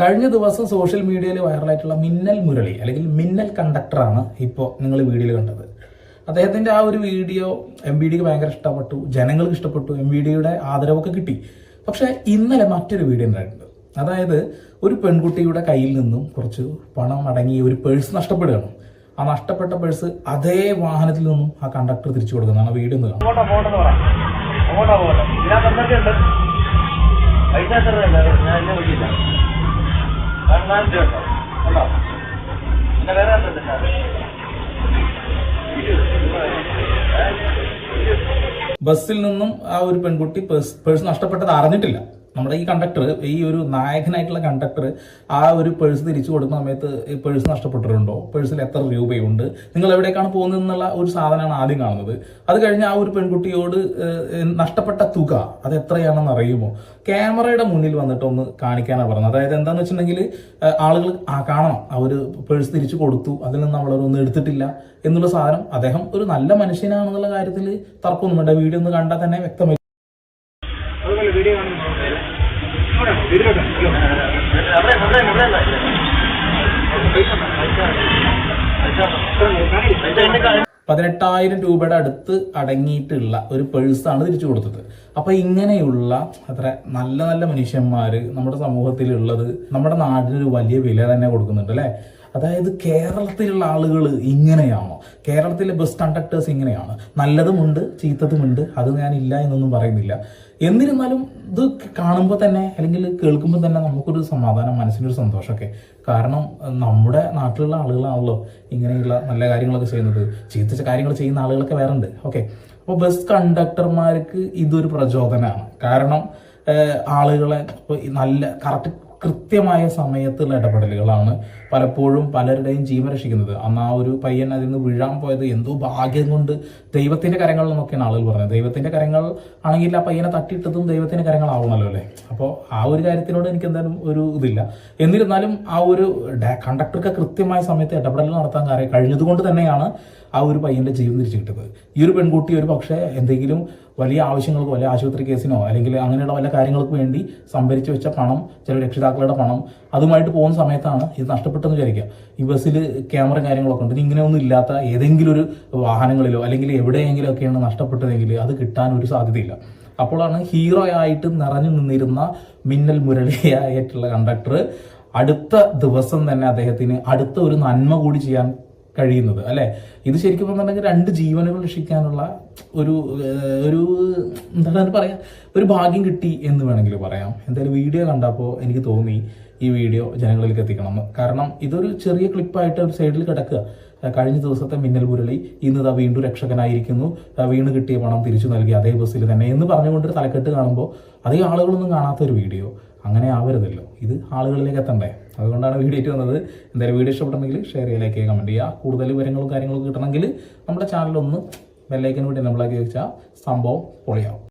കഴിഞ്ഞ ദിവസം സോഷ്യൽ മീഡിയയിൽ വൈറലായിട്ടുള്ള മിന്നൽ മുരളി അല്ലെങ്കിൽ മിന്നൽ കണ്ടക്ടറാണ് ഇപ്പോൾ നിങ്ങൾ വീഡിയോയിൽ കണ്ടത്. അദ്ദേഹത്തിന്റെ ആ ഒരു വീഡിയോ എം ബി ഡിക്ക് ഭയങ്കര ഇഷ്ടപ്പെട്ടു ജനങ്ങൾക്ക് ഇഷ്ടപ്പെട്ടു എം ബി ഡിയുടെ ആദരവൊക്കെ കിട്ടി. പക്ഷേ ഇന്നലെ മറ്റൊരു വീഡിയോ ഉണ്ടായിട്ടുണ്ട്. അതായത് ഒരു പെൺകുട്ടിയുടെ കയ്യിൽ നിന്നും കുറച്ച് പണം അടങ്ങിയ ഒരു പേഴ്സ് നഷ്ടപ്പെടുകയാണ്. ആ നഷ്ടപ്പെട്ട പേഴ്സ് അതേ വാഹനത്തിൽ നിന്നും ആ കണ്ടക്ടർ തിരിച്ചു കൊടുക്കുന്നതാണ് വീഡിയോ ഒന്ന് കാണാം ബസ്സിൽ നിന്നും ആ ഒരു പെൺകുട്ടി പേഴ്സ് നഷ്ടപ്പെട്ടത് അറിഞ്ഞിട്ടില്ല. നമ്മുടെ ഈ കണ്ടക്ടർ ഈ ഒരു നായകനായിട്ടുള്ള കണ്ടക്ടർ ആ ഒരു പേഴ്സ് തിരിച്ചു കൊടുക്കുന്ന സമയത്ത് ഈ പേഴ്സ് നഷ്ടപ്പെട്ടിട്ടുണ്ടോ? പേഴ്സിൽ എത്ര രൂപയുണ്ട്? നിങ്ങൾ എവിടേക്കാണ് പോകുന്നത് എന്നുള്ള ഒരു സാധനമാണ് ആദ്യം കാണുന്നത്. അത് കഴിഞ്ഞ് ആ ഒരു പെൺകുട്ടിയോട് നഷ്ടപ്പെട്ട തുക അത് എത്രയാണെന്ന് അറിയുമോ? ക്യാമറയുടെ മുന്നിൽ വന്നിട്ട് ഒന്ന് കാണിക്കാനാണ് പറഞ്ഞത്. അതായത് എന്താണെന്ന് വെച്ചിട്ടുണ്ടെങ്കിൽ ആളുകൾ ആ കാണണം. ആ ഒരു പേഴ്സ് തിരിച്ചു കൊടുത്തു. അതിൽ നിന്ന് അവളൊന്നും എടുത്തിട്ടില്ല എന്നുള്ള സാധനം. അദ്ദേഹം ഒരു നല്ല മനുഷ്യനാണെന്നുള്ള കാര്യത്തിൽ തർക്കമൊന്നും വേണ്ട വീഡിയോ ഒന്ന് കണ്ടാൽ തന്നെ വ്യക്തമായി പതിനെട്ടായിരം രൂപയുടെ അടുത്ത് അടങ്ങിയിട്ടുള്ള ഒരു പേഴ്സാണ് തിരിച്ചു കൊടുത്തത്. അപ്പൊ ഇങ്ങനെയുള്ള അത്ര നല്ല നല്ല മനുഷ്യന്മാര് നമ്മുടെ സമൂഹത്തിലുള്ളത് നമ്മുടെ നാടിനൊരു വലിയ വില തന്നെ കൊടുക്കുന്നുണ്ട് അല്ലെ? അതായത് കേരളത്തിലുള്ള ആളുകൾ ഇങ്ങനെയാണോ? കേരളത്തിലെ ബസ് കണ്ടക്ടേഴ്സ് ഇങ്ങനെയാണ്? നല്ലതുമുണ്ട് ചീത്തതുമുണ്ട് അത് ഞാനില്ല എന്നൊന്നും പറയുന്നില്ല. എന്നിരുന്നാലും ഇത് കാണുമ്പോൾ തന്നെ അല്ലെങ്കിൽ കേൾക്കുമ്പോൾ തന്നെ നമുക്കൊരു സമാധാനം മനസ്സിനൊരു സന്തോഷമൊക്കെ. കാരണം നമ്മുടെ നാട്ടിലുള്ള ആളുകളാണല്ലോ ഇങ്ങനെയുള്ള നല്ല കാര്യങ്ങളൊക്കെ ചെയ്യുന്നത്. ചീത്ത കാര്യങ്ങൾ ചെയ്യുന്ന ആളുകളൊക്കെ വേറെ ഉണ്ട് ഓക്കെ അപ്പോൾ ബസ് കണ്ടക്ടർമാർക്ക് ഇതൊരു പ്രചോദനമാണ്. കാരണം ആളുകളെ നല്ല കറക്റ്റ് കൃത്യമായ സമയത്തുള്ള ഇടപെടലുകളാണ് പലപ്പോഴും പലരുടെയും ജീവൻ രക്ഷിക്കുന്നത്. അന്ന് ആ ഒരു പയ്യൻ അതിൽ നിന്ന് വീഴാൻ പോയത് എന്തോ ഭാഗ്യം കൊണ്ട് ദൈവത്തിന്റെ കരങ്ങൾ എന്നൊക്കെയാണ് ആളുകൾ പറഞ്ഞത്. ദൈവത്തിന്റെ കരങ്ങൾ ആണെങ്കിൽ ആ പയ്യനെ തട്ടിയിട്ടതും ദൈവത്തിന്റെ കരങ്ങളാവണമല്ലോ അല്ലേ? അപ്പോൾ ആ ഒരു കാര്യത്തിനോട് എനിക്ക് എന്തായാലും ഒരു ഇതില്ല. എന്നിരുന്നാലും ആ ഒരു കണ്ടക്ടർക്ക് കൃത്യമായ സമയത്ത് ഇടപെടൽ നടത്താൻ കഴിഞ്ഞതുകൊണ്ട് തന്നെയാണ് ആ ഒരു പയ്യന്റെ ജീവൻ തിരിച്ചു കിട്ടുന്നത്. ഈ ഒരു പെൺകുട്ടി ഒരു പക്ഷേ എന്തെങ്കിലും വലിയ ആവശ്യങ്ങൾക്കോ അല്ലെങ്കിൽ ആശുപത്രി കേസിനോ അല്ലെങ്കിൽ അങ്ങനെയുള്ള വല്ല കാര്യങ്ങൾക്ക് വേണ്ടി സംഭരിച്ചു വെച്ച പണം ചില രക്ഷിതാക്കളുടെ പണം അതുമായിട്ട് പോകുന്ന സമയത്താണ് ഇത് നഷ്ടപ്പെട്ടെന്ന് വിചാരിക്കുക. ഈ ബസ്സിൽ ക്യാമറ കാര്യങ്ങളൊക്കെ ഉണ്ട്. ഇങ്ങനെയൊന്നും ഇല്ലാത്ത ഏതെങ്കിലും ഒരു വാഹനങ്ങളിലോ അല്ലെങ്കിൽ എവിടെയെങ്കിലും ഒക്കെയാണ് നഷ്ടപ്പെട്ടതെങ്കിൽ അത് കിട്ടാൻ ഒരു സാധ്യതയില്ല. അപ്പോഴാണ് ഹീറോ ആയിട്ട് നിറഞ്ഞു നിന്നിരുന്ന മിന്നൽ മുരളിയായിട്ടുള്ള കണ്ടക്ടർ അടുത്ത ദിവസം തന്നെ അദ്ദേഹത്തിന് അടുത്ത ഒരു നന്മ കൂടി ചെയ്യാൻ കഴിയുന്നത് അല്ലെ? ഇത് ശരിക്കും പറഞ്ഞിട്ടുണ്ടെങ്കിൽ രണ്ട് ജീവനുകൾ രക്ഷിക്കാനുള്ള ഒരു ഒരു എന്താണ് പറയുക പറയാ? ഒരു ഭാഗ്യം കിട്ടി എന്ന് വേണമെങ്കിൽ പറയാം. എന്തായാലും വീഡിയോ കണ്ടപ്പോൾ എനിക്ക് തോന്നി ഈ വീഡിയോ ജനങ്ങളിലേക്ക് എത്തിക്കണം. കാരണം ഇതൊരു ചെറിയ ക്ലിപ്പായിട്ട് ഒരു സൈഡിൽ കിടക്കുക. കഴിഞ്ഞ ദിവസത്തെ മിന്നൽ മുരളി ഇന്ന് ഇതാ വീണ്ടും രക്ഷകനായിരിക്കുന്നു. വീണ് കിട്ടിയ പണം തിരിച്ചു നൽകി അതേ ബസ്സിൽ തന്നെ. എന്ന് പറഞ്ഞുകൊണ്ടൊരു തലക്കെട്ട് കാണുമ്പോൾ അതേ ആളുകളൊന്നും കാണാത്ത ഒരു വീഡിയോ. അങ്ങനെ ആവരുതല്ലോ. ഇത് ആളുകളിലേക്ക് എത്തണ്ടേ? അതുകൊണ്ടാണ് വീഡിയോ വന്നത്. എന്തായാലും വീഡിയോ ഇഷ്ടപ്പെട്ടെങ്കിൽ ഷെയർ ചെയ്യാൻ ലൈക്ക് ചെയ്യുക കമന്റ് ചെയ്യുക. കൂടുതൽ വിവരങ്ങളും കാര്യങ്ങളും കിട്ടണമെങ്കിൽ നമ്മുടെ ചാനലൊന്ന് ബെല്ലൈക്കൻ കൂടി നമ്മളാക്കി വെച്ചാൽ സംഭവം പൊളിയാവും.